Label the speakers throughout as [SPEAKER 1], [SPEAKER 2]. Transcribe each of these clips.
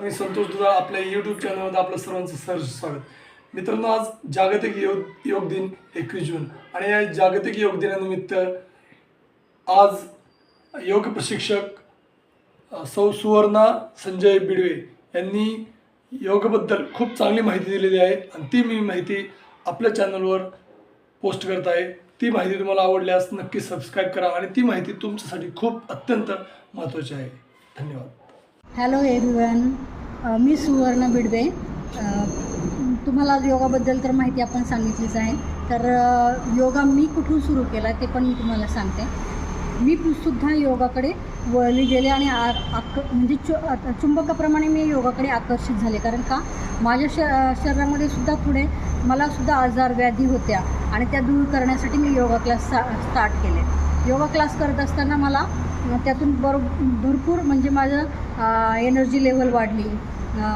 [SPEAKER 1] मी संतोष दुधा आपल्या यूट्यूब चॅनलमध्ये आपलं सर्वांचं सहर्ष स्वागत. मित्रांनो आज जागतिक योग योग दिन एकवीस जून आणि या जागतिक योग दिनानिमित्त आज योग प्रशिक्षक सौ सुवर्णा संजय बिडवे यांनी योगबद्दल खूप चांगली माहिती दिलेली आहे आणि ती मी माहिती आपल्या चॅनलवर पोस्ट करत आहे. ती माहिती तुम्हाला आवडल्यास नक्की सबस्क्राईब करा आणि ती माहिती तुमच्यासाठी खूप अत्यंत महत्त्वाची आहे. धन्यवाद.
[SPEAKER 2] हॅलो एव्हरीवन मी सुवर्ण बिडवे तुम्हाला योगाबद्दल तर माहिती आपण सांगितलीच आहे. तर योगा मी कुठून सुरू केला ते पण मी तुम्हाला सांगते. मी सुद्धा योगाकडे वळली गेले आणि आ आक म्हणजे चु चुंबकाप्रमाणे मी योगाकडे आकर्षित झाले. कारण का? माझ्या श शरीरामध्ये सुद्धा पुढे मलासुद्धा आजार व्याधी होत्या आणि त्या दूर करण्यासाठी मी योगा क्लास सा स्टार्ट केले. योगा क्लास करत असताना मला त्यातून बर भरपूर म्हणजे माझं एनर्जी लेवल वाढली.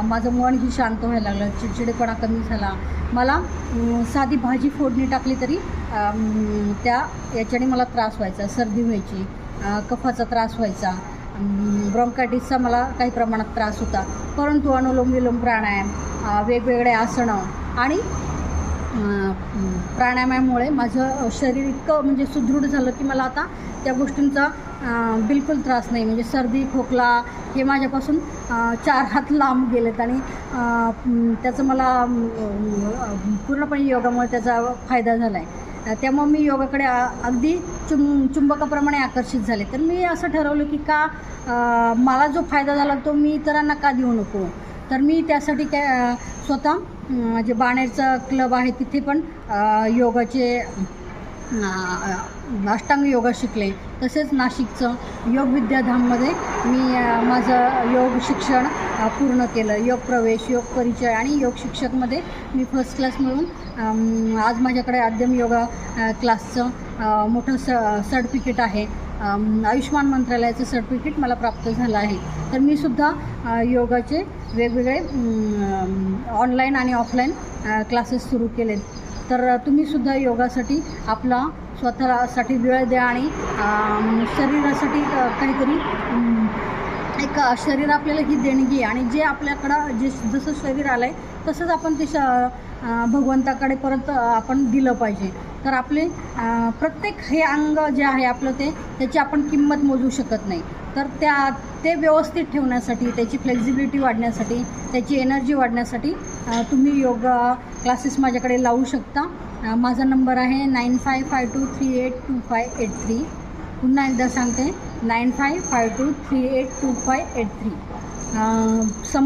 [SPEAKER 2] माझं मन ही शांत व्हायला लागलं चिडचिडेपणा कमी झाला. मला साधी भाजी फोडणी टाकली तरी त्या याच्याने मला त्रास व्हायचा सर्दी व्हायची कफाचा त्रास व्हायचा ब्रॉन्कायटिसचा मला काही प्रमाणात त्रास होता. परंतु अनुलोम विलोम प्राणायाम वेगवेगळे आसनं आणि प्राणायामामुळे माझं शरीर इतकं म्हणजे सुदृढ झालं की मला आता त्या गोष्टींचा बिलकुल त्रास नाही. म्हणजे सर्दी खोकला हे माझ्यापासून चार हात लांब गेलेत आणि त्याचं मला पूर्णपणे योगामुळे त्याचा फायदा झाला आहे त्यामुळे मी योगाकडे अगदी चुं चुंबकाप्रमाणे आकर्षित झाले. तर मी असं ठरवलं की का मला जो फायदा झाला तो मी इतरांना का देऊ नको? तर मी त्यासाठी काय स्वतः जे बाणेरचा क्लब आहे तिथे पण योगाचे अष्टांग योगा शिकले. तसेच नाशिकचं योग विद्याधाममध्ये मी माझं योग शिक्षण पूर्ण केलं. योग प्रवेश योग परिचय आणि योग शिक्षकमध्ये मी फर्स्ट क्लास मिळून आज माझ्याकडे आद्यम योगा क्लासचं मोठं स सर्टिफिकेट आहे. आयुष्मान मंत्रालयाचं सर्टिफिकेट मला प्राप्त झालं आहे. तर मी सुद्धा योगाचे वेगवेगळे ऑनलाईन आणि ऑफलाईन क्लासेस सुरू केलेत. तर तुम्हीसुद्धा योगासाठी आपला स्वतःसाठी वेळ द्या आणि शरीरासाठी काहीतरी एक शरीर आपल्याला ही देणगी आहे आणि जे आपल्याकडं जे जसं शरीर आलं आहे तसंच आपण ते श भगवंताकडे परत आपण दिलं पाहिजे. तर आपले प्रत्येक हे अंग जे आहे आपलं ते त्याची आपण किंमत मोजू शकत नाही. तर त्या ते व्यवस्थित ठेवण्यासाठी त्याची फ्लेक्झिबिलिटी वाढण्यासाठी त्याची एनर्जी वाढण्यासाठी तुम्ही योगा क्लासेस माझ्याकडे लावू शकता. माझा नंबर आहे nine five five two three eight two five eight three पुन्हा एकदा सांगते nine five five two three eight two five eight three सम